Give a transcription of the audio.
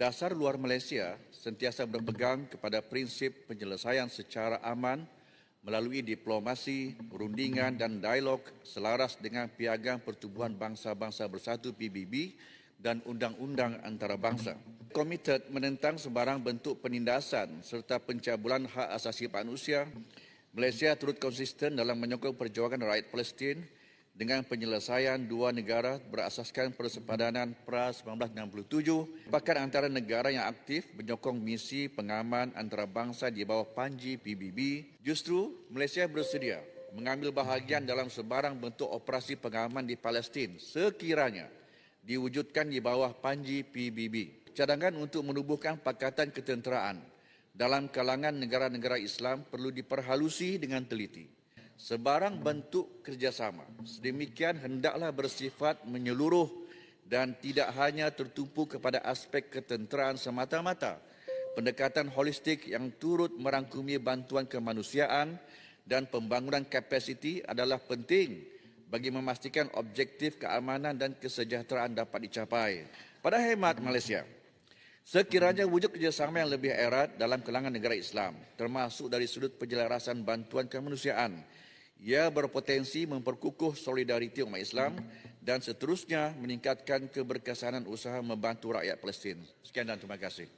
Dasar luar Malaysia sentiasa berpegang kepada prinsip penyelesaian secara aman melalui diplomasi, perundingan dan dialog selaras dengan Piagam Pertubuhan Bangsa-Bangsa Bersatu PBB dan undang-undang antarabangsa. Komited menentang sebarang bentuk penindasan serta pencabulan hak asasi manusia. Malaysia turut konsisten dalam menyokong perjuangan rakyat Palestin dengan penyelesaian dua negara berasaskan persepadanan pra 1967 bahkan antara negara yang aktif menyokong misi pengaman antarabangsa di bawah panji PBB justru Malaysia bersedia mengambil bahagian dalam sebarang bentuk operasi pengaman di Palestin sekiranya diwujudkan di bawah panji PBB. Cadangan untuk menubuhkan Pakatan Ketenteraan dalam kalangan negara-negara Islam perlu diperhalusi dengan teliti. Sebarang bentuk kerjasama sedemikian hendaklah bersifat menyeluruh dan tidak hanya tertumpu kepada aspek ketenteraan semata-mata. Pendekatan holistik yang turut merangkumi bantuan kemanusiaan dan pembangunan kapasiti adalah penting bagi memastikan objektif keamanan dan kesejahteraan dapat dicapai. Pada hemat Malaysia, sekiranya wujud kerjasama yang lebih erat dalam kalangan negara Islam, termasuk dari sudut penjelasan bantuan kemanusiaan, ia berpotensi memperkukuh solidariti umat Islam dan seterusnya meningkatkan keberkesanan usaha membantu rakyat Palestin. Sekian dan terima kasih.